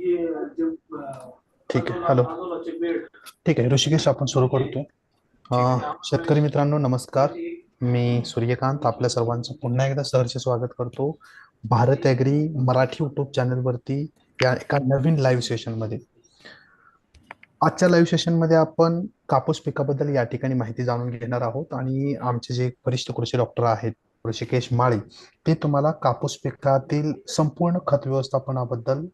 ठीक आहे. हॅलो ठीक आहे. ऋषिकेश आपण सुरू करतो. शेतकरी मित्रांनो नमस्कार. मी सूर्यकांत. आपल्या सर्वांचं पुन्हा एकदा सहर्ष स्वागत करतो. भारत ॲग्री मराठी युट्यूब चॅनलवरती या एका नवीन लाईव्ह सेशनमध्ये आजच्या लाईव्ह सेशनमध्ये आपण कापूस पिकाबद्दल या ठिकाणी माहिती जाणून घेणार आहोत. आणि आमचे जे वरिष्ठ कृषी डॉक्टर आहेत ऋषिकेश माळी ते तुम्हाला कापूस पिकातील संपूर्ण खत व्यवस्थापनाबद्दल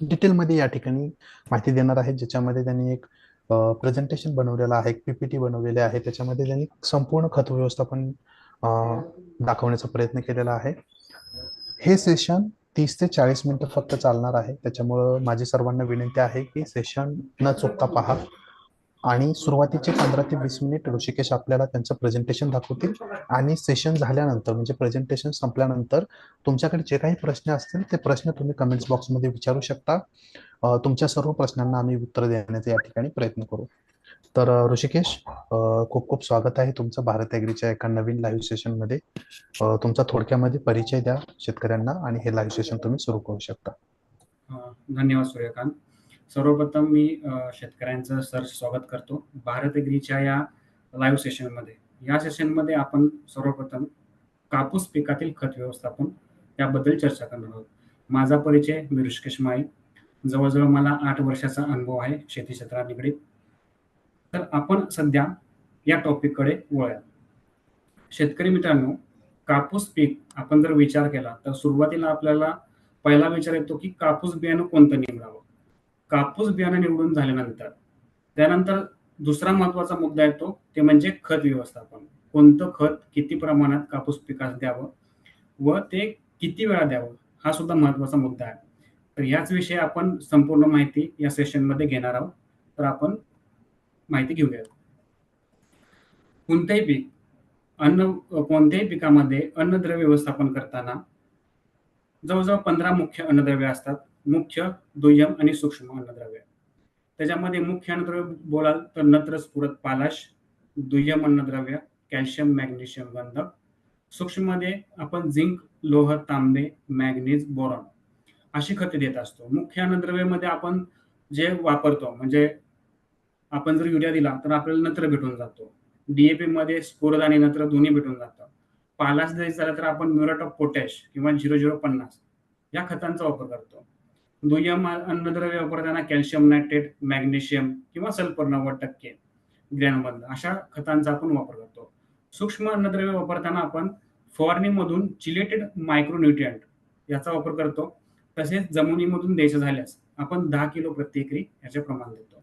डिटेलमध्ये या ठिकाणी माहिती देणार आहेत ज्याच्यामध्ये त्यांनी एक प्रेझेंटेशन बनवलेलं आहे एक पीपीटी बनवलेले आहे. त्याच्यामध्ये त्यांनी संपूर्ण खत व्यवस्थापन दाखवण्याचा प्रयत्न केलेला आहे. हे सेशन तीस ते चाळीस मिनिटं फक्त चालणार आहे. त्याच्यामुळं माझी सर्वांना विनंती आहे की सेशन न चुकता पहा. आणि सुरुवातीचे पंधरा ते वीस मिनिट ऋषिकेश आपल्याला त्यांचं प्रेझेंटेशन दाखवतील. आणि सेशन झाल्यानंतर म्हणजे प्रेझेंटेशन संपल्यानंतर तुमच्याकडे जे काही प्रश्न असतील ते प्रश्न तुम्ही कमेंट्स बॉक्समध्ये विचारू शकता. तुमच्या सर्व प्रश्नांना आम्ही उत्तर देण्याचा या ठिकाणी प्रयत्न करू. तर ऋषिकेश खूप खूप स्वागत आहे तुमचं भारत ॲग्रीच्या एका नवीन लाईव्ह सेशनमध्ये मध्ये. तुमचा थोडक्यामध्ये परिचय द्या शेतकऱ्यांना आणि हे लाईव्ह सेशन तुम्ही सुरू करू शकता. धन्यवाद सूर्यकांत. सर्वप्रथम मी शेतकऱ्यांचं सर स्वागत करतो. भारत एग्रीच्या या लाईव्ह सेशनमध्ये या सेशनमध्ये आपण सर्वप्रथम कापूस पिकातील खत व्यवस्थापन याबद्दल चर्चा करणार आहोत. माझा परिचय मी ऋषकेश माई जवळजवळ मला आठ वर्षाचा अनुभव आहे शेती क्षेत्रात निगडीत तर आपण सध्या या टॉपिककडे वळूया शेतकरी मित्रांनो कापूस पीक आपण जर विचार केला तर सुरुवातीला आपल्याला पहिला विचार येतो की कापूस बियाणं कोणतं निवडावं? कापूस बियाणं निवडून झाल्यानंतर. त्यानंतर दुसरा महत्त्वाचा मुद्दा येतो ते म्हणजे खत व्यवस्थापन. कोणतं खत किती प्रमाणात कापूस पिकास द्यावं व ते किती वेळा द्यावं हा सुद्धा महत्त्वाचा मुद्दा आहे. तर याच विषयी आपण संपूर्ण माहिती या सेशनमध्ये घेणार आहोत. तर आपण माहिती घेऊया कोणतेही पीक अन्न कोणत्याही पिकामध्ये अन्नद्रव्य व्यवस्थापन करताना जवळजवळ पंधरा मुख्य अन्नद्रव्य असतात. मुख्य दुय्यम आणि सूक्ष्म अन्नद्रव्य. त्याच्यामध्ये मुख्य अन्नद्रव्य बोलाल तर नत्र स्फुरत पालाश दुय्यम अन्नद्रव्य कॅल्शियम मॅग्नेशियम गंधक सूक्ष्ममध्ये आपण झिंक लोह तांबे मॅग्नीज बोरॉन अशी खते देत असतो. मुख्य अन्नद्रव्यामध्ये आपण जे वापरतो म्हणजे आपण जर युरिया दिला तर आपल्याला नत्र भेटून जातो. डीएपी मध्ये स्फुरद आणि नत्र दोन्ही भेटून जातं. पालाश द्यायचं झालं तर आपण म्युरेट ऑफ पोटॅश किंवा झिरो झिरो पन्नास या खतांचा वापर करतो. दुय्यम अन्नद्रव्य वापरताना कॅल्शियम नायट्रेट मॅग्नेशियम किंवा सल्फर नव्वद टक्के ग्रॅनमधलं अशा खतांचा आपण वापर करतो. सूक्ष्म अन्नद्रव्य वापरताना आपण फवारणीमधून चिलेटेड मायक्रोन्युट्रियंट याचा वापर करतो. तसेच जमिनीमधून द्यायचं झाल्यास आपण दहा किलो प्रति याचे प्रमाण देतो.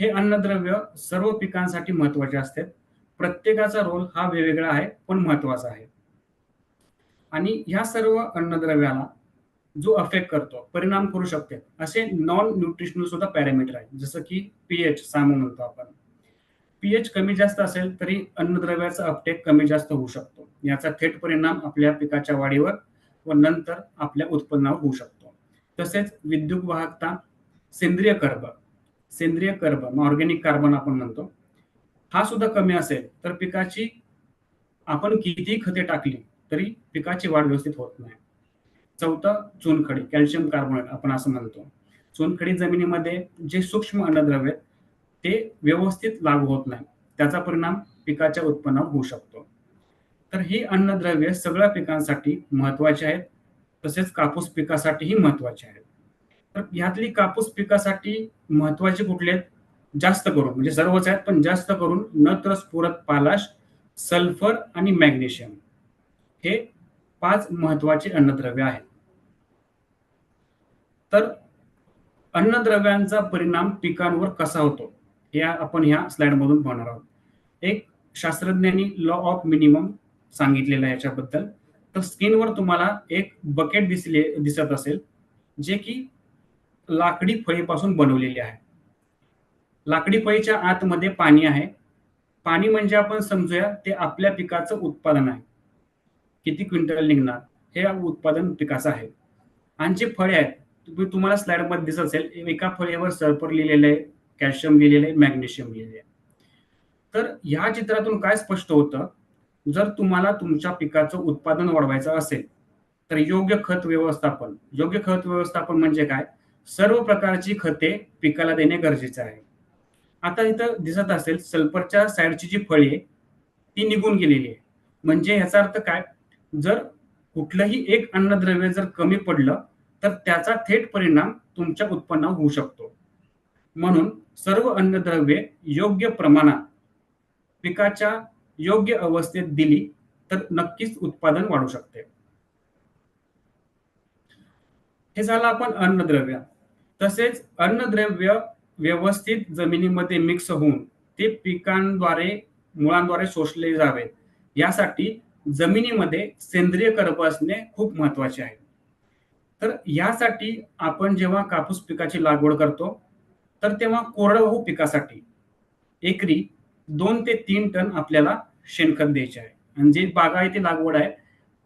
हे अन्नद्रव्य सर्व पिकांसाठी महत्त्वाचे असते. प्रत्येकाचा रोल हा वेगवेगळा आहे पण महत्त्वाचा आहे. आणि ह्या सर्व अन्नद्रव्याला जो अफेक्ट करतो परिणाम करू शकते. असे नॉन न्यूट्रिशनल सुद्धा पॅरामीटर आहे जसं की पीएच सामो म्हणतो आपण. पीएच कमी जास्त असेल तरी अन्नद्रव्याचा अपटेक कमी जास्त होऊ शकतो. याचा थेट परिणाम आपल्या पिकाच्या वाढीवर व नंतर आपल्या उत्पन्नावर होऊ शकतो. तसेच विद्युत वाहकता सेंद्रिय कर्ब. सेंद्रिय कर्ब ऑर्गॅनिक कार्बन आपण म्हणतो. हा सुद्धा कमी असेल तर पिकाची आपण किती खते टाकली तरी पिकाची वाढ व्यवस्थित होत नाही. चौथं चुनखडी कॅल्शियम कार्बोनेट आपण असं म्हणतो. चुनखडी जमिनीमध्ये जे सूक्ष्म अन्नद्रव्य आहेत, ते व्यवस्थित लागू होत नाही. त्याचा परिणाम पिकाच्या उत्पन्नावर होऊ शकतो. तर ही अन्नद्रव्य सगळ्या पिकांसाठी महत्त्वाचे आहेत तसेच कापूस पिकासाठीही महत्त्वाचे आहेत. तर ह्यातली कापूस पिकासाठी महत्त्वाचे कुठले आहेत? जास्त करून म्हणजे सर्वच आहेत पण जास्त करून नत्र स्फुरत पालाश सल्फर आणि मॅग्नेशियम. हे पाच महत्वाची अन्नद्रव्य आहेत. तर अन्नद्रव्यांचा परिणाम पिकांवर कसा होतो? या आपण ह्या स्लाइड मधून पाहणार आहोत. एक शास्त्रज्ञांनी लॉ ऑफ मिनिमम सांगितलेलं आहे याच्याबद्दल. तर स्क्रीनवर तुम्हाला एक बकेट दिसले दिसत असेल जे की लाकडी फळीपासून बनवलेली आहे. लाकडी फळीच्या आतमध्ये पाणी आहे. पाणी म्हणजे आपण समजूया ते आपल्या पिकाचं उत्पादन आहे. किती क्विंटल निघणार? हे उत्पादन पिकाचं आहे. आणि जे फळे आहेत तुम्ही तुम्हाला स्लाइडमध्ये दिसत असेल एका फळीवर सल्फर लिहिलेलं आहे कॅल्शियम लिहिलेलं आहे मॅग्नेशियम लिहिलेलं आहे. तर ह्या चित्रातून काय स्पष्ट होतं? जर तुम्हाला तुमच्या पिकाचं उत्पादन वाढवायचं असेल तर योग्य खत व्यवस्थापन. योग्य खत व्यवस्थापन म्हणजे काय? सर्व प्रकारची खते पिकाला देणे गरजेचे आहे. आता इथं दिसत असेल सल्फरच्या साईडची जी फळी आहे ती निघून गेलेली आहे. म्हणजे ह्याचा अर्थ काय? जर कुठलंही एक अन्नद्रव्य जर कमी पडलं तर त्याचा थेट परिणाम तुमच्या उत्पन्नावर होऊ शकतो. म्हणून सर्व अन्नद्रव्ये योग्य प्रमाणात पिकाच्या योग्य अवस्थेत दिली तर नक्कीच उत्पादन वाढू शकते. हे झालं आपण अन्नद्रव्य. तसेच अन्नद्रव्य व्यवस्थित जमिनीमध्ये मिक्स होऊन ते पिकांद्वारे मुळांद्वारे शोषले जावे. यासाठी जमिनीमध्ये सेंद्रिय कर्ब असणे खूप महत्त्वाचे आहे. तर यासाठी आपण जेव्हा कापूस पिकाची लागवड करतो तर तेव्हा कोरडवाहू पिकासाठी एकरी दोन ते तीन टन आपल्याला शेणखत द्यायचे आहे. आणि जे बागायती लागवड आहे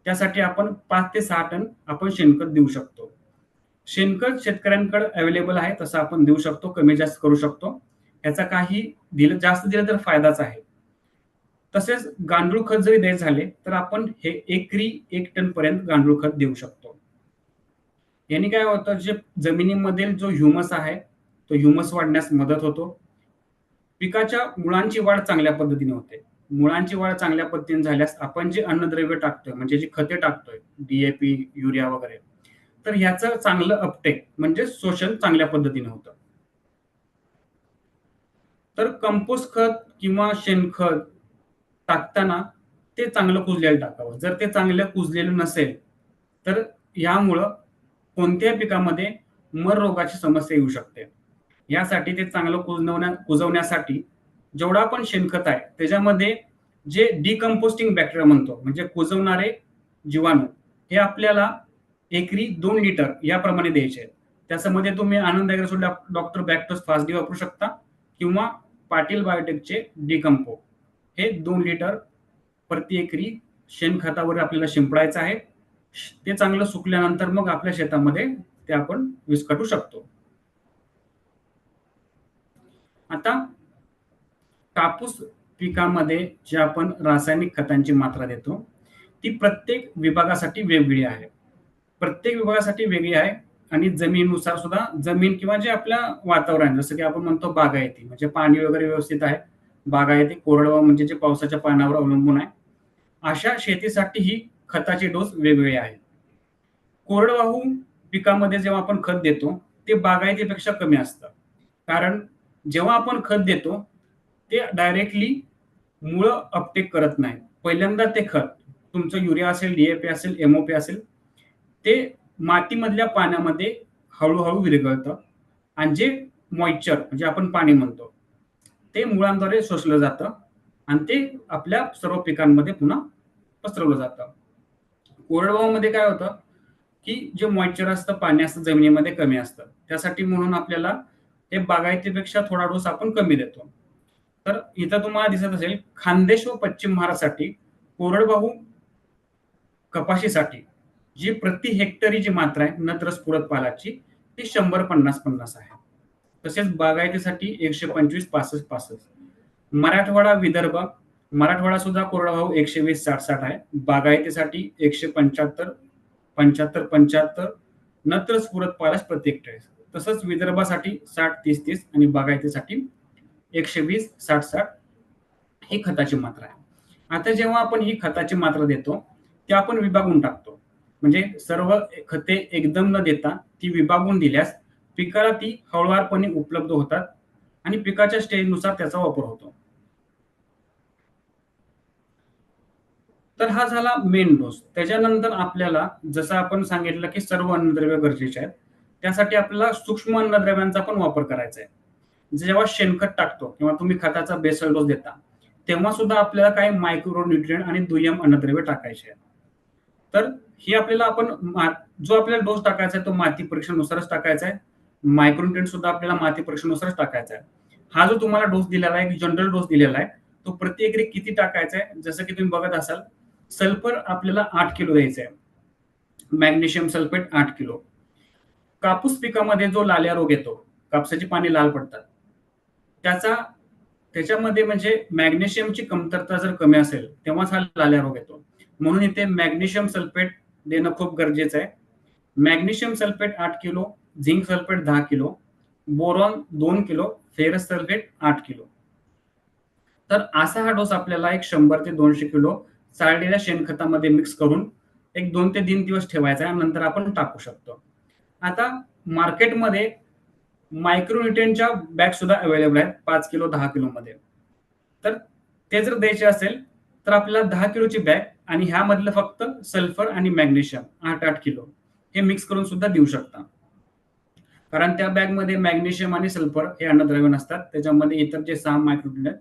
त्यासाठी आपण पाच ते सहा टन आपण शेणखत देऊ शकतो. शेणखत शेतकऱ्यांकडे अवेलेबल आहे तसं आपण देऊ शकतो कमी जास्त करू शकतो. याचा काही दिलं जास्त दिलं तर फायदाच आहे. तसेच गांडूळ खत जरी द्यायचे झाले तर आपण हे एकरी एक टन पर्यंत गांडूळ खत देऊ शकतो. याने काय होतं जे जमिनीमधील जो ह्युमस आहे तो ह्युमस वाढण्यास मदत होतो. पिकाच्या मुळांची वाढ चांगल्या पद्धतीने होते. मुळांची वाढ चांगल्या पद्धतीने झाल्यास आपण जे अन्नद्रव्य टाकतोय म्हणजे जी खते टाकतोय डीएपी युरिया वगैरे तर ह्याचं चांगलं अपटेक म्हणजे शोषण चांगल्या पद्धतीने होतं. तर कंपोस्ट खत किंवा शेणखत टाकताना ते चांगलं कुजलेलं टाकावं. जर ते चांगलं कुजलेलं नसेल तर यामुळं कोणत्याही पिकामध्ये मर रोगाची समस्या येऊ शकते. यासाठी ते चांगलं कुजवण्या कुजवण्यासाठी जेवढा पण शेणखत आहे त्याच्यामध्ये जे डिकम्पोस्टिंग बॅक्टेरिया म्हणतो म्हणजे कुजवणारे जीवाणू हे आपल्याला एकरी दोन लिटर याप्रमाणे द्यायचे आहेत. त्याच्यामध्ये तुम्ही आनंद ॲग्रोसोड डॉक्टर बॅक्टोस फास्ट वापरू शकता किंवा पाटील बायोटेकचे डिकम्पो हे दोन लिटर प्रति एकरी शेणखतावर आपल्याला शिंपडायचं आहे. ते चांगलं सुकल्यानंतर मग आपल्या शेतामध्ये ते आपण विस्कटू शकतो. आता कापूस पिकामध्ये जे आपण रासायनिक खतांची मात्रा देतो ती प्रत्येक विभागासाठी वेगळी आहे. प्रत्येक विभागासाठी वेगळी आहे आणि जमिनीनुसार सुद्धा जमीन किंवा जे आपल्या वातावरण जसं की आपण म्हणतो बागायती म्हणजे पाणी वगैरे व्यवस्थित आहे. बागायती कोरडवा म्हणजे जे पावसाच्या पाण्यावर अवलंबून आहे. अशा शेतीसाठी ही खताचे डोस वेगवेगळे आहेत. कोरडवाहू पिकामध्ये जेव्हा आपण खत देतो ते बागायतीपेक्षा कमी असतं. कारण जेव्हा आपण खत देतो ते डायरेक्टली मुळं अपटेक करत नाही. पहिल्यांदा ते खत तुमचं युरिया असेल डीएपी असेल एमओपी असेल ते मातीमधल्या पाण्यामध्ये हळूहळू विरघळतं. आणि जे मॉइश्चर म्हणजे आपण पाणी म्हणतो ते मुळांद्वारे शोषलं जातं आणि ते आपल्या सर्व पिकांमध्ये पुन्हा पसरवलं जातं. कोरडवाहूमध्ये काय होतं की जे मॉइश्चर असतं पाणी असतं जमिनीमध्ये कमी असतं. त्यासाठी म्हणून आपल्याला हे बागायतीपेक्षा थोडा डोस आपण कमी देतो. तर इथं तुम्हाला दिसत असेल खानदेश व पश्चिम महाराष्ट्रासाठी कोरडवाहू कपाशीसाठी जी प्रति हेक्टरी जी मात्रा आहे नत्र स्फुरत पालाची ती शंभर पन्नास पन्नास आहे. तसेच बागायतीसाठी एकशे पंचवीस पासष्ट पासष्ट. मराठवाडा विदर्भ मराठवाडा सुद्धा कोरडवाहू एकशे वीस साठ साठ आहे. बागायतीसाठी एकशे पंच्याहत्तर पंच्याहत्तर पंच्याहत्तर नत्र स्फुरत पालास प्रत्येक हेक्टरी तसंच विदर्भासाठी साठ तीस तीस आणि बागायतीसाठी एकशे वीस साठ साठ ही खताची मात्रा आहे. आता जेव्हा आपण ही खताची मात्रा देतो ते आपण विभागून टाकतो. म्हणजे सर्व खते एकदम न देता ती विभागून दिल्यास पिकाला ती हळुवारपणे उपलब्ध होतात आणि पिकाच्या स्टेजनुसार त्याचा वापर होतो. तर हा झाला मेन डोस त्याच्यानंतर आपल्याला जसं आपण सांगितलं की सर्व अन्नद्रव्य गरजेचे आहेत. त्यासाठी आपल्याला सूक्ष्म अन्नद्रव्यांचा पण वापर करायचा आहे. जेव्हा शेणखत टाकतो किंवा तुम्ही खताचा बेसल डोस देता तेव्हा सुद्धा आपल्याला काही मायक्रो न्यूट्रिएंट आणि दुय्यम अन्नद्रव्य टाकायचे आहेत. तर ही आपल्याला आपण जो आपल्याला डोस टाकायचा आहे तो माती परीक्षेनुसारच टाकायचा आहे. मायक्रोन्युट्रिएंट सुद्धा आपल्याला माती परीक्षेनुसारच टाकायचा आहे. हा जो तुम्हाला डोस दिलेला आहे जनरल डोस दिलेला आहे तो प्रति एकरी किती टाकायचा आहे? जसं की तुम्ही बघत असाल सल्फर आपल्याला आठ किलो द्यायचा आहे. मॅग्नेशियम सल्फेट आठ किलो. कापूस पिकामध्ये जो लाल्या रोग येतो कापसाची पाने लाल पडतात. त्याचा त्याच्यामध्ये म्हणजे मॅग्नेशियमची कमतरता जर कमी असेल तेव्हाच हा लाल्या रोग येतो. म्हणून इथे मॅग्नेशियम सल्फेट देणं खूप गरजेचं आहे. मॅग्नेशियम सल्फेट आठ किलो झिंक सल्फेट दहा किलो बोरॉन दोन किलो फेरस सल्फेट आठ किलो. तर असा हा डोस आपल्याला एक शंभर ते दोनशे किलो चाळलेल्या शेणखतामध्ये मिक्स करून एक दोन ते तीन दिवस ठेवायचा आहे नंतर आपण टाकू शकतो. आता मार्केटमध्ये मायक्रोन्युट्रियनच्या बॅग सुद्धा अवेलेबल आहेत पाच किलो दहा किलोमध्ये. तर ते जर द्यायचे असेल तर आपल्याला दहा किलोची बॅग आणि ह्यामधलं फक्त सल्फर आणि मॅग्नेशियम आठ आठ किलो हे मिक्स करून सुद्धा देऊ शकता. कारण त्या बॅगमध्ये मॅग्नेशियम आणि सल्फर हे अन्नद्रव्य नसतात. त्याच्यामध्ये इतर जे सहा मायक्रोन्युट्रियन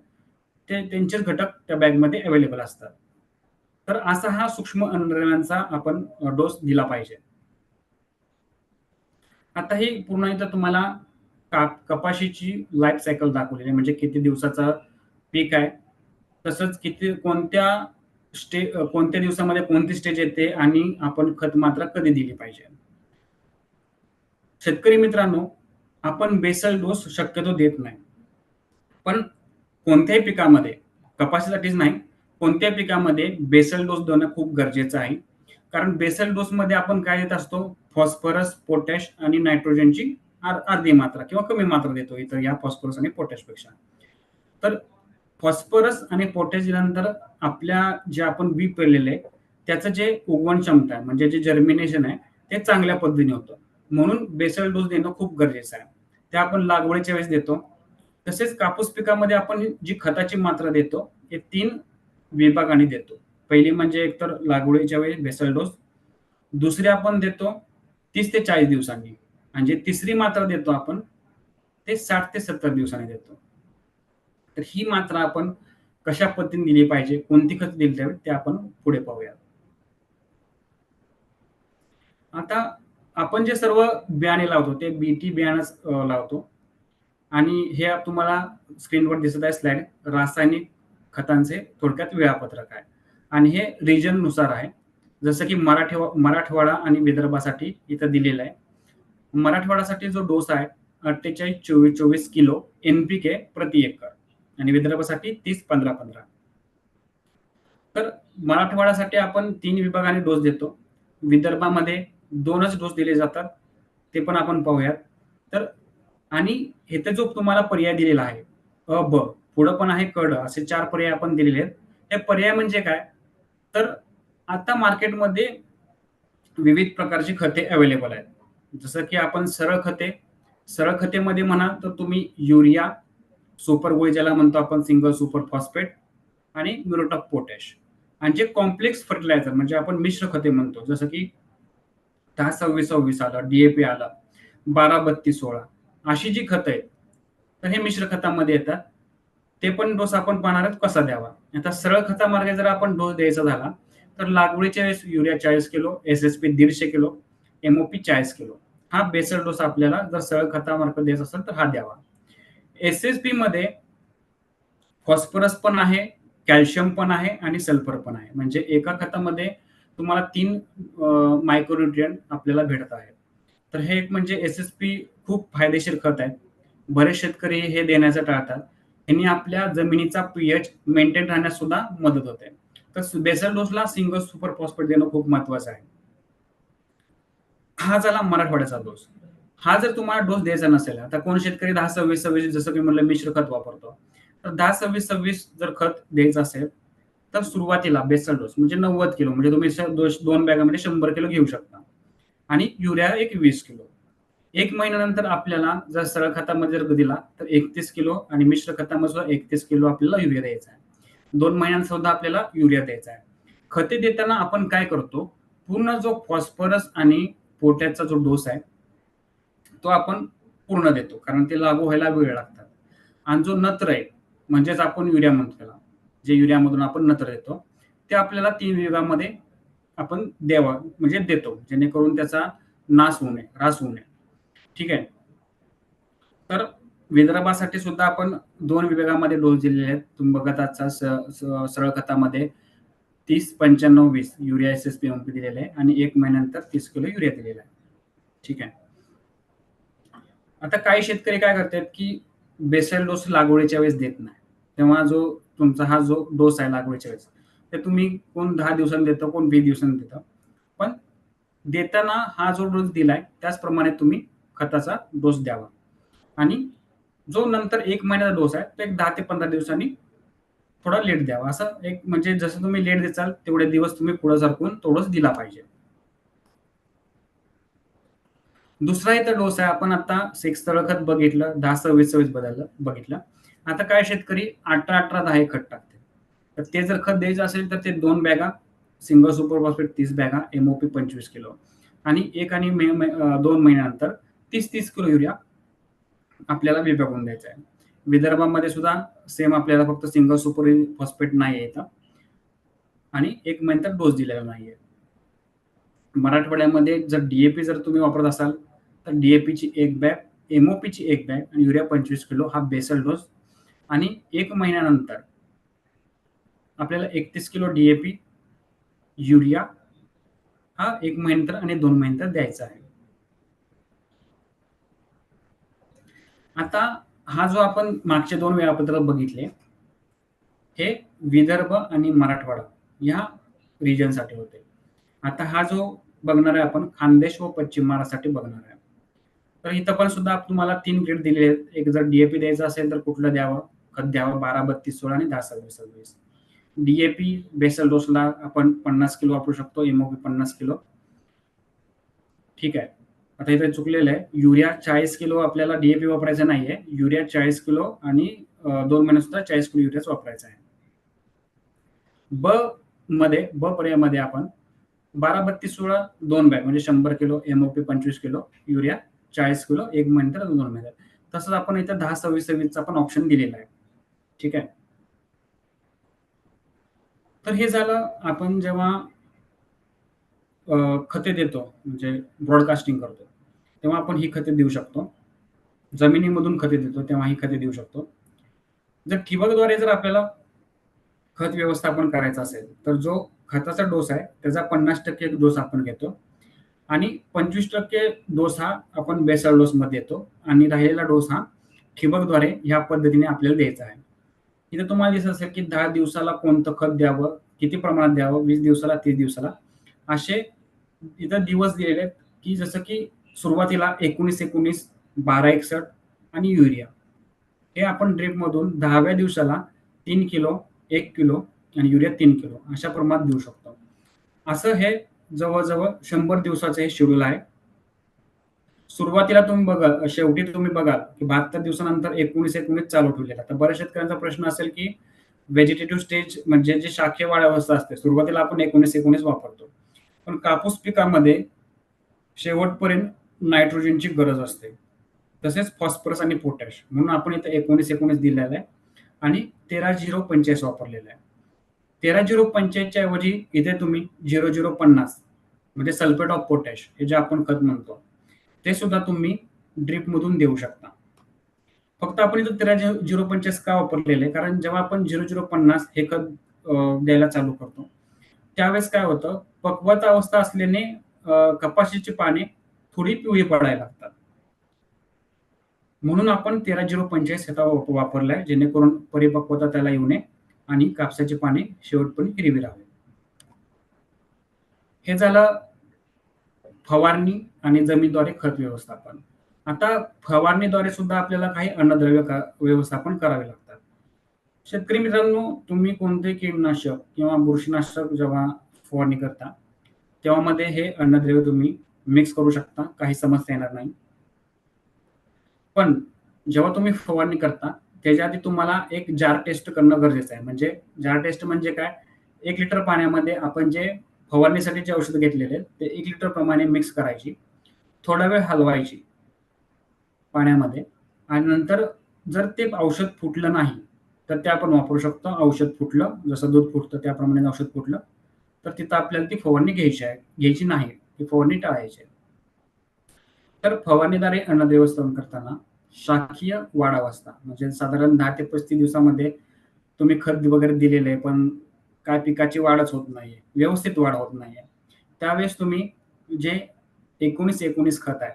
ते त्यांचेच घटक त्या बॅगमध्ये अवेलेबल असतात. तर असा हा सूक्ष्म अन्नद्रव्यांचा आपण डोस दिला पाहिजे. आता ही पूर्ण इथं तुम्हाला कपाशीची लाईफ सायकल दाखवलेली आहे. म्हणजे किती दिवसाचा पीक आहे तसंच किती कोणत्या स्टे कोणत्या दिवसामध्ये कोणती स्टेज येते आणि आपण खत मात्रा कधी दिली पाहिजे? शेतकरी मित्रांनो आपण बेसल डोस शक्यतो देत नाही. पण कोणत्याही पिकामध्ये कपाशीसाठीच नाही कोणत्याही पिकामध्ये बेसल डोस देणं खूप गरजेचं आहे. कारण बेसल डोस मध्ये आपण काय देत असतो? फॉस्फरस पोटॅश आणि नायट्रोजनची अर्धी मात्रा किंवा कमी मात्रा देतो इतर या फॉस्फरस आणि पोटॅशपेक्षा. तर फॉस्फरस आणि पोटॅश दिल्यानंतर आपल्या जे आपण बी पेरलेले त्याचं जे उगवण क्षमता आहे म्हणजे जे जर्मिनेशन आहे ते चांगल्या पद्धतीने होतं. म्हणून बेसल डोस देणं खूप गरजेचं आहे. ते आपण लागवडीच्या वेळेस देतो. तसेच कापूस पिकामध्ये आपण जी खताची मात्रा देतो हे तीन विभागाने देतो. पहिली म्हणजे एकतर लागवडीच्या वेळेस बेसल डोस. दुसरी आपण देतो तीस ते चाळीस दिवसांनी. आणि जे तिसरी मात्रा देतो आपण ते साठ ते सत्तर दिवसांनी देतो. तर ही मात्रा आपण कशा पद्धतीने दिली पाहिजे कोणती खत दिली जावी ते आपण पुढे पाहूया. आता आपण जे सर्व बियाणे लावतो ते बीटी बियाणं लावतो. आणि हे तुम्हाला स्क्रीनवर दिसत आहे स्लाइड. रासायनिक खतांचे थोडक्यात वेळापत्रक आहे. आणि हे रिजननुसार आहे. जसं की मराठी मराठवाडा आणि विदर्भासाठी इथं दिलेलं आहे. मराठवाड्यासाठी जो डोस आहे अठ्ठेचाळीस चोवीस चोवीस किलो एनपीके प्रति एकर. आणि विदर्भासाठी तीस पंधरा पंधरा. तर मराठवाड्यासाठी आपण तीन विभागाने डोस देतो. विदर्भामध्ये दोनच डोस दिले जातात ते पण आपण पाहूयात. तर आणि इथे जो तुम्हाला पर्याय दिलेला आहे अ ब पुढं पण आहे कड असे चार पर्याय आपण दिलेले आहेत. हे पर्याय म्हणजे काय? तर आता मार्केटमध्ये विविध प्रकारची खते अवेलेबल आहेत. जसं की आपण सरळ खते सरळ खतेमध्ये म्हणा तर तुम्ही युरिया सुपर गोळी ज्याला म्हणतो आपण सिंगल सुपर फॉस्फेट आणि म्युरेट ऑफ पोटॅश आणि जे कॉम्प्लेक्स फर्टिलायझर म्हणजे आपण मिश्र खते म्हणतो जसं की दहा सव्वीस सव्वीस आलं डीएपी आलं बारा बत्तीस सोळा. अशी जी खतं आहेत तर हे मिश्र खतामध्ये येतात. ते पण डोस आपण पाहणार आहोत कसा द्यावा. आता सरळ खतामार्गे जर आपण डोस द्यायचा झाला तर लागवडीच्या वेळेस युरिया चाळीस किलो एस एस पी दीडशे किलो एमओपी चाळीस किलो. हा बेसल डोस आपल्याला जर सरळ खतामार्फत द्यायचा असेल तर हा द्यावा. एस एस पी मध्ये फॉस्फरस पण आहे कॅल्शियम पण आहे आणि सल्फर पण आहे. म्हणजे एका खतामध्ये तुम्हाला तीन मायक्रोन्युट्रियन आपल्याला भेटत आहेत. तर हे एक म्हणजे एस एस पी खूप फायदेशीर खत आहे बरेच शेतकरी हे देण्याचं टाळतात. यांनी आपल्या जमिनीचा पीएच मेंटेन राहण्यास सुद्धा मदत होते. तर बेसल डोसला सिंगल सुपर फॉस्फेट देणं खूप महत्वाचं आहे. हा झाला मराठवाड्याचा डोस. हा जर तुम्हाला डोस द्यायचा नसेल आता कोण शेतकरी दहा सव्वीस सव्वीस जसं की म्हणलं मिश्र खत वापरतो. तर दहा सव्वीस सव्वीस जर खत द्यायचं असेल तर सुरुवातीला बेसल डोस म्हणजे नव्वद किलो म्हणजे तुम्ही दोन बॅगामध्ये शंभर किलो घेऊ शकता. आणि युरिया एक वीस किलो. एक महिन्यानंतर आपल्याला जर सरळ खतामध्ये जर दिला तर एकतीस किलो आणि मिश्र खतामध्ये सुद्धा एकतीस किलो आपल्याला युरिया द्यायचा आहे. दोन महिन्यांसुद्धा आपल्याला युरिया द्यायचा आहे. खते देताना आपण काय करतो पूर्ण जो फॉस्फरस आणि पोट्याचा जो डोस आहे तो आपण पूर्ण देतो कारण ते लागू व्हायला वेळ लागतात. आणि जो नत्र आहे म्हणजेच आपण युरिया म्हणतो त्याला जे युरियामधून आपण नत्र देतो ते आपल्याला तीन विभागामध्ये आपण द्यावा म्हणजे देतो जेणेकरून त्याचा नाश होऊ नये ऱ्हास होऊ नये. ठीक आहे? तर विदर्भासाठी सुद्धा आपण दोन विभागामध्ये डोस दिलेले आहेत. तुम्ही बघत आजचा सरळ खतामध्ये तीस पंच्याण्णव वीस urea S S P M P दिलेले आहे आणि एक महिन्यानंतर तीस किलो युरिया दिलेला आहे. ठीक आहे? आता काही शेतकरी काय करतात की बेसल डोस लागवडीच्या वेळेस देत नाही. तेव्हा जो तुमचा हा जो डोस आहे लागवडीच्या वेळेस ते तुम्ही कोण दहा दिवसांनी देतं कोण वीस दिवसांनी देतं. पण देताना हा जो डोस दिलाय त्याचप्रमाणे तुम्ही खताचा डोस द्यावा. आणि जो नंतर एक महिन्याचा डोस आहे तो एक दहा ते पंधरा दिवसांनी थोडा लेट द्यावा. असं एक म्हणजे जसं तुम्ही लेट देचाल तेवढे दिवस तुम्ही पुढे सरकून थोडंच दिला पाहिजे. दुसरा इथं डोस आहे आपण आता सेक्स तळखत बघितलं दहा सव्वीस सव्वीस बदललं बघितलं. आता काय शेतकरी अठरा अठरा दहा एक खत टाकते. तर ते जर खत द्यायचं असेल तर ते दोन बॅगा सिंगल सुपर फॉस्फेट तीस बॅगा एमओपी पंचवीस किलो. आणि एक आणि मे दोन महिन्यानंतर तीस तीस किलो युरिया आपल्याला विभागून द्यायचा आहे. विदर्भामध्ये सुद्धा सेम आपल्याला फक्त सिंगल सुपर फॉस्फेट नाही येत आणि एक महिन्यात डोस दिलेला नाहीये मराठवाड्यामध्ये जर डीएपी जर तुम्ही वापरत असाल तर डीएपीची एक बॅग एमओपीची एक बॅग आणि युरिया पंचवीस किलो हा बेसल डोस आणि एक महिन्यानंतर आपल्याला एकतीस किलो डीएपी युरिया हा एक महिन्यानंतर आणि दोन महिन्यानंतर द्यायचा आहे. आता हा जो आपण मागचे दोन वेळापत्रक बघितले हे विदर्भ आणि मराठवाडा या रिजनसाठी होते. आता हा जो बघणार आहे आपण खानदेश व पश्चिम महाराष्ट्रासाठी बघणार आहे. तर इथं पण सुद्धा तुम्हाला तीन ग्रेड दिलेले आहेत. एक जर डीएपी द्यायचं असेल तर कुठलं द्यावं? खत द्यावं? बारा बत्तीस सोळा आणि दहा सव्वीस सव्वीस. डीएपी बेसल डोसला आपण पन्नास किलो वापरू शकतो एमओपी पन्नास किलो. ठीक आहे. आता इथे चुकलेलं आहे. युरिया चाळीस किलो आपल्याला डीएपी वापरायचं नाहीये. युरिया चाळीस किलो आणि दोन महिने सुद्धा चाळीस किलो युरियाच वापरायचा आहे. ब मध्ये ब पर्यायामध्ये आपण बारा बत्तीस सोळा दोन बॅग म्हणजे शंभर किलो एमओपी पंचवीस किलो युरिया चाळीस किलो एक महिन्यात दोन महिन्यात तसंच आपण इथं दहा सव्वीस सव्वीसचा पण ऑप्शन दिलेला आहे. ठीक आहे? तर हे झालं आपण जेव्हा खते देतो म्हणजे ब्रॉडकास्टिंग करतो तेव्हा आपण ही खते देऊ शकतो. जमिनीमधून खते देतो तेव्हा ही खते देऊ शकतो. जर ठिबकद्वारे जर आपल्याला खत व्यवस्थापन करायचं असेल तर जो खताचा डोस आहे त्याचा पन्नास टक्के डोस आपण घेतो. आणि पंचवीस टक्के डोस हा आपण बेसल डोस मध्ये येतो आणि राहिलेला डोस हा ठिबकद्वारे ह्या पद्धतीने आपल्याला द्यायचा आहे. इथे तुम्हाला दिसत असेल की दहा दिवसाला कोणतं खत द्यावं किती प्रमाणात द्यावं वीस दिवसाला तीस दिवसाला. असे इथं दिवस दिलेले आहेत की जसं की सुरुवातीला एकोणीस एकोणीस बारा एकसठ आणि युरिया. हे आपण ड्रिपमधून दहाव्या दिवसाला तीन किलो एक किलो आणि युरिया तीन किलो अशा प्रमाणात देऊ शकतो. असं हे जवळजवळ शंभर दिवसाचं हे शेड्यूल आहे. सुरुवातीला तुम्ही बघाल शेवटी तुम्ही बघाल की बहात्तर दिवसानंतर एकोणीस एकोणीस चालू ठेवलेला. तर बऱ्याच शेतकऱ्यांचा प्रश्न असेल की व्हेजिटेटिव्ह स्टेज म्हणजे जे शाखे अवस्था असते सुरुवातीला आपण एकोणीस एकोणीस वापरतो. पण कापूस पिकामध्ये शेवटपर्यंत नायट्रोजनची गरज असते. तसेच फॉस्फरस आणि पोटॅश म्हणून आपण इथं एकोणीस एकोणीस दिलेलं आहे आणि तेरा झिरो पंचेचाळीस वापरलेलं आहे. तेरा झिरो पंचेचाळीसच्या ऐवजी इथे तुम्ही झिरो झिरो पन्नास म्हणजे सल्फेट ऑफ पोटॅश हे जे आपण खत म्हणतो ते सुद्धा तुम्ही ड्रिपमधून देऊ शकता. फक्त आपण इथं तेरा झिरो पंचेस का वापरलेले आहे? कारण जेव्हा आपण झिरो झिरो पन्नास हे खत द्यायला चालू करतो त्यावेळेस काय होतं? पक्वता अवस्था असल्याने कपाशीची पाने थोडी पिवळी पडायला लागतात. म्हणून आपण तेरा झिरो पंचेचाळीस ह्याचा वापरलाय जेणेकरून परिपक्वता त्याला येऊ नये आणि कापसाची पाने शेवटपणे हिरवी राहावी. हे झालं फवारणी आणि जमीनद्वारे खत व्यवस्थापन. आता फवारणीद्वारे सुद्धा आपल्याला काही अन्नद्रव्य व्यवस्थापन करावे लागतात. शेतकरी मित्रांनो तुम्ही कोणते कीटनाशक किंवा बुरशीनाशक जेव्हा फवारणी करता तेव्हा मध्ये हे अन्नद्रव्य तुम्ही मिक्स करू शकता काही समस्या येणार नाही. पण जेव्हा तुम्ही फवारणी करता त्याच्या आधी तुम्हाला एक जार टेस्ट करणं गरजेचं आहे. म्हणजे जार टेस्ट म्हणजे काय? एक लिटर पाण्यामध्ये आपण जे फवारणीसाठी जे औषध घेतलेले आहेत. ते एक लिटर प्रमाणे मिक्स करायची. थोडा वेळ हलवायची पाण्यामध्ये. आणि नंतर जर ते औषध फुटलं नाही तर ते आपण वापरू शकतो. औषध फुटलं जसं दूध फुटतं त्याप्रमाणे औषध फुटलं तर तिथं आपल्याला ती फवारणी घ्यायची आहे. घ्यायची नाही ती फवारणी टाळायची तर फवारणीद्वारे अन्न व्यवस्थापन करताना शाखीय वाढावस्था म्हणजे साधारण दहा ते पस्तीस दिवसामध्ये तुम्ही खत वगैरे दिलेलं आहे पण काय पिकाची वाढच होत नाहीये व्यवस्थित वाढ होत नाहीये. त्यावेळेस तुम्ही जे एकोणीस एकोणीस खत आहे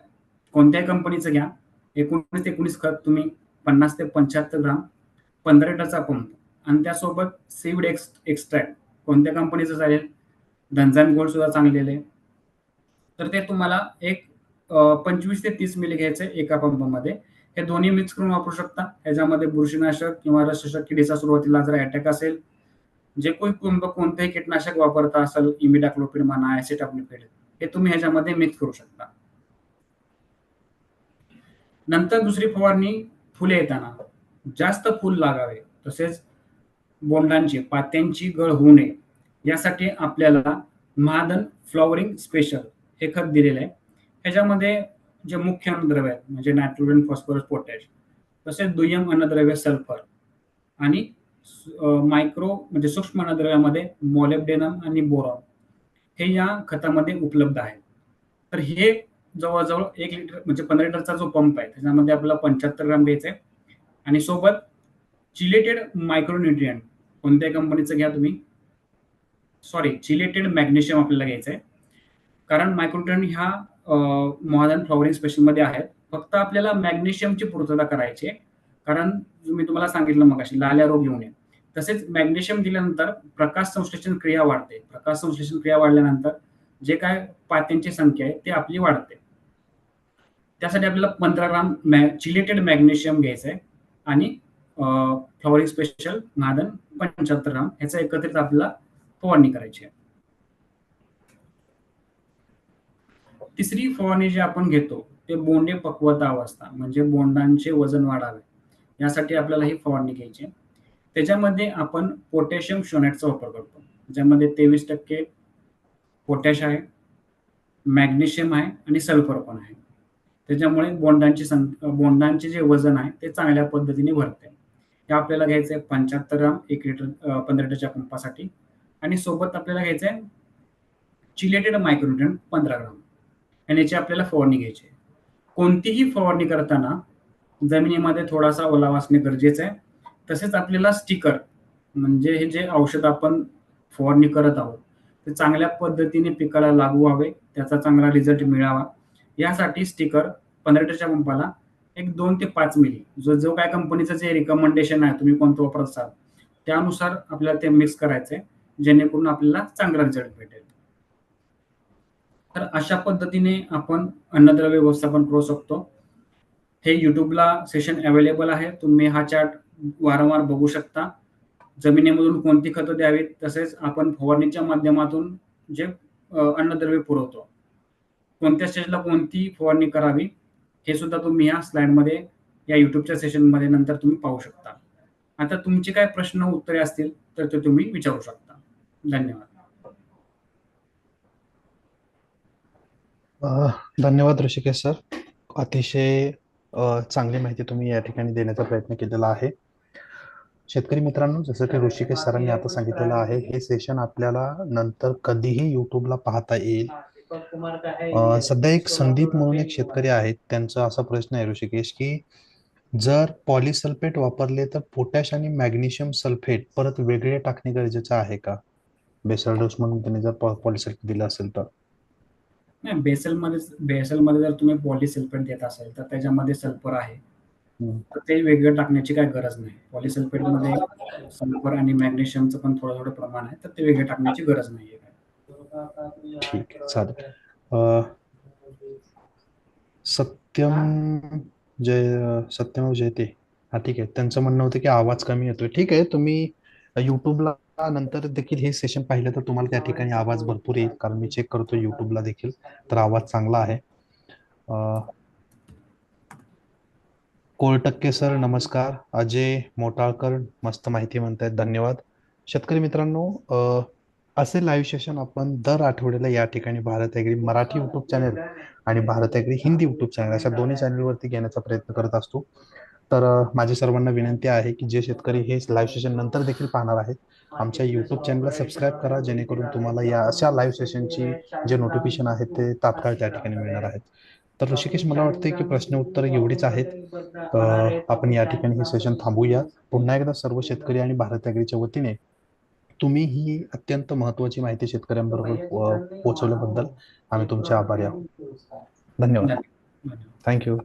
कोणत्याही कंपनीचं घ्या. एकोणीस एकोणीस खत तुम्ही पन्नास ते पंच्याहत्तर ग्राम पंधरा लिटरचा पंप आणि त्यासोबत सीवड एक्स एक्स्ट्रॅक्ट कोणत्या कंपनीचं चालेल? धनजान गोल्ड सुद्धा चांगलेले तर ते तुम्हाला एक पंचवीस ते तीस मिली घ्यायचे एका पंपामध्ये. हे दोन्ही मिक्स करून वापरू शकता. ह्याच्यामध्ये बुरशीनाशक किंवा रसशक किडीचा सुरुवातीला जर अटॅक असेल जे कोणी कोण- कोणतेही कीटनाशक वापरता असेल इमिडाक्लोपिड म्हणा ऍसिटाक्लोपिड हे तुम्ही ह्याच्यामध्ये मिक्स करू शकता. नंतर दुसरी फवारणी फुले येताना. जास्त फुल लागावे तसेच बोंडांची पात्यांची गळ होऊ नये. यासाठी आपल्याला महादन फ्लॉवरिंग स्पेशल हे खत दिलेलं आहे. ह्याच्यामध्ये जे मुख्य अन्नद्रव्य आहेत म्हणजे नायट्रोजन फॉस्फरस पोटॅश तसेच दुय्यम अन्नद्रव्य सल्फर आणि मायक्रो म्हणजे सूक्ष्म अन्नद्रव्यामध्ये मॉलेब्डेनम आणि बोरॉन हे या खतामध्ये उपलब्ध आहे तर हे जवळजवळ एक लिटर म्हणजे पंधरा लिटरचा जो पंप आहे त्याच्यामध्ये आपल्याला पंच्याहत्तर ग्राम द्यायचं आहे आणि सोबत चिलेटेड मायक्रोन्युट्रियन कोणत्याही कंपनीचं घ्या तुम्ही. सॉरी चिलेटेड मॅग्नेशियम आपल्याला घ्यायचं आहे कारण मायक्रोन्युट्रियन ह्या महादान फ्लॉवरिंग स्पेशलमध्ये आहेत. फक्त आपल्याला मॅग्नेशियमची पूर्तता करायची आहे. कारण मी तुम्हाला सांगितलं मग अशी लाल्या रोग येऊ नये. तसेच मॅग्नेशियम दिल्यानंतर प्रकाश संश्लेषण क्रिया वाढते. प्रकाश संश्लेषण क्रिया वाढल्यानंतर जे काय पात्यांची संख्या आहे ते आपली वाढते. त्यासाठी आपल्याला पंधरा ग्राम मॅ चिलेटेड मॅग्नेशियम घ्यायचं आहे आणि फ्लॉवरिंग स्पेशल महादन पंच्याहत्तर ग्राम ह्याचा एकत्रित आपल्याला फवारणी करायची आहे. तिसरी फवारणी जी आपण घेतो ते बोंडे पक्वता अवस्था म्हणजे बोंडांचे वजन वाढावे. यासाठी आपल्याला ही फवारणी घ्यायची आहे. त्याच्यामध्ये आपण पोटॅशियम शोनेटचा वापर करतो. ज्यामध्ये तेवीस टक्के पोटॅश आहे मॅग्नेशियम आहे आणि सल्फर पण आहे. त्याच्यामुळे बोंडांची सं बोंडांचे जे वजन आहे ते चांगल्या पद्धतीने भरते. हे आपल्याला घ्यायचं आहे पंच्याहत्तर ग्राम एक लिटर पंधरा लिटरच्या पंपासाठी. आणि सोबत आपल्याला घ्यायचं आहे चिलेटेड मायक्रोन्युट्रन पंधरा ग्राम. आणि याची आपल्याला फवारणी घ्यायची आहे. कोणतीही फवारणी करताना जमिनीमध्ये थोडासा ओलावा असणे गरजेचं आहे. तसेच आपल्याला स्टिकर म्हणजे हे जे औषध आपण फवारणी करत आहोत ते चांगल्या पद्धतीने पिकाला लागू व्हावे त्याचा चांगला रिझल्ट मिळावा. यासाठी स्टिकर पंधराच्या पंपाला एक दोन ते पाच मिली. जो जो काय कंपनीचं जे रिकमेंडेशन आहे तुम्ही कोणतं वापरत असाल त्यानुसार आपल्याला ते मिक्स करायचंय जेणेकरून आपल्याला चांगला रिझल्ट भेटेल. तर अशा पद्धतीने आपण अन्नद्रव्य व्यवस्थापन करू शकतो. हे युट्यूबला सेशन अवेलेबल आहे. तुम्ही हा चार्ट वारंवार बघू शकता. जमिनीमधून कोणती खतं द्यावीत? तसेच आपण फवारणीच्या माध्यमातून जे अन्नद्रव्य पुरवतो. कोणत्या स्टेजला कोणती फवारणी करावी? हे सुद्धा तुम्ही या स्लाइडमध्ये या युट्यूबच्या सेशनमध्ये नंतर तुम्ही पाहू शकता. आता तुमचे काय प्रश्न उत्तरे असतील तर ते तुम्ही विचारू शकता. धन्यवाद. धन्यवाद ऋषिकेश सर. अतिशय चांगली माहिती तुम्ही या ठिकाणी देण्याचा प्रयत्न केलेला आहे. शेतकरी मित्रांनो जसं की ऋषिकेश सरांनी आता सांगितलेलं आहे हे सेशन आपल्याला नंतर कधीही युट्यूबला पाहता येईल. सध्या एक संदीप म्हणून एक शेतकरी आहेत त्यांचा असा प्रश्न आहे ऋषिकेश की जर पॉलिसल्फेट वापरले तर पोटॅश आणि मॅग्नेशियम सल्फेट परत वेगळे टाकणे गरजेचं आहे का? बेसल डोस म्हणून त्यांनी जर पॉलिसल्फेट दिलं असेल तर. नाही बेसलमध्ये बेसलमध्ये जर तुम्ही पॉलिसल्फेट देत असाल तर त्याच्यामध्ये सल्फर आहे. तर ते वेगळं टाकण्याची काय गरज नाही. पॉलिसल्फेटमध्ये सल्फर आणि मॅग्नेशियमचं पण थोडं थोडं प्रमाण आहे तर ते वेगळे टाकण्याची गरज नाही आहे. ठीक आहे चालेल. सत्यम जय सत्यम जयते. हा ठीक आहे. त्यांचं म्हणणं होतं की आवाज कमी येतोय. ठीक आहे तुम्ही युट्यूबला नंतर देखील हे सेशन पाहिलं तर तुम्हाला त्या ठिकाणी आवाज भरपूर येईल. कारण मी चेक करतो युट्यूबला देखील. तर आवाज चांगला आहे. कोळटक्के सर नमस्कार. अजय मोटाळकर मस्त माहिती म्हणतायत. धन्यवाद. शेतकरी मित्रांनो असे लाईव्ह सेशन आपण दर आठवड्याला या ठिकाणी Bharat agri Marathi YouTube channel आणि Bharat agri Hindi YouTube channel अशा दोन्ही चॅनलवरती घेण्याचा प्रयत्न करत असतो. तर माझ्या सर्वांना विनंती आहे की जे शेतकरी हे लाईव्ह सेशन नंतर देखील पाहणार आहेत आमच्या युट्यूब चॅनलला सबस्क्राईब करा जेणेकरून तुम्हाला या अशा लाईव्ह सेशनची जे नोटिफिकेशन आहेत ते तात्काळ त्या ठिकाणी मिळणार आहेत. तर ऋषिकेश मला वाटते की प्रश्न उत्तर एवढीच आहेत. आपण या ठिकाणी हे सेशन थांबूया. पुन्हा एकदा सर्व शेतकरी आणि भारत ॲग्रीच्या वतीने तुम्ही ही अत्यंत महत्वाची माहिती शेतकऱ्यांबरोबर पोहोचवल्याबद्दल आम्ही तुमचे आभारी आहोत. धन्यवाद. थँक्यू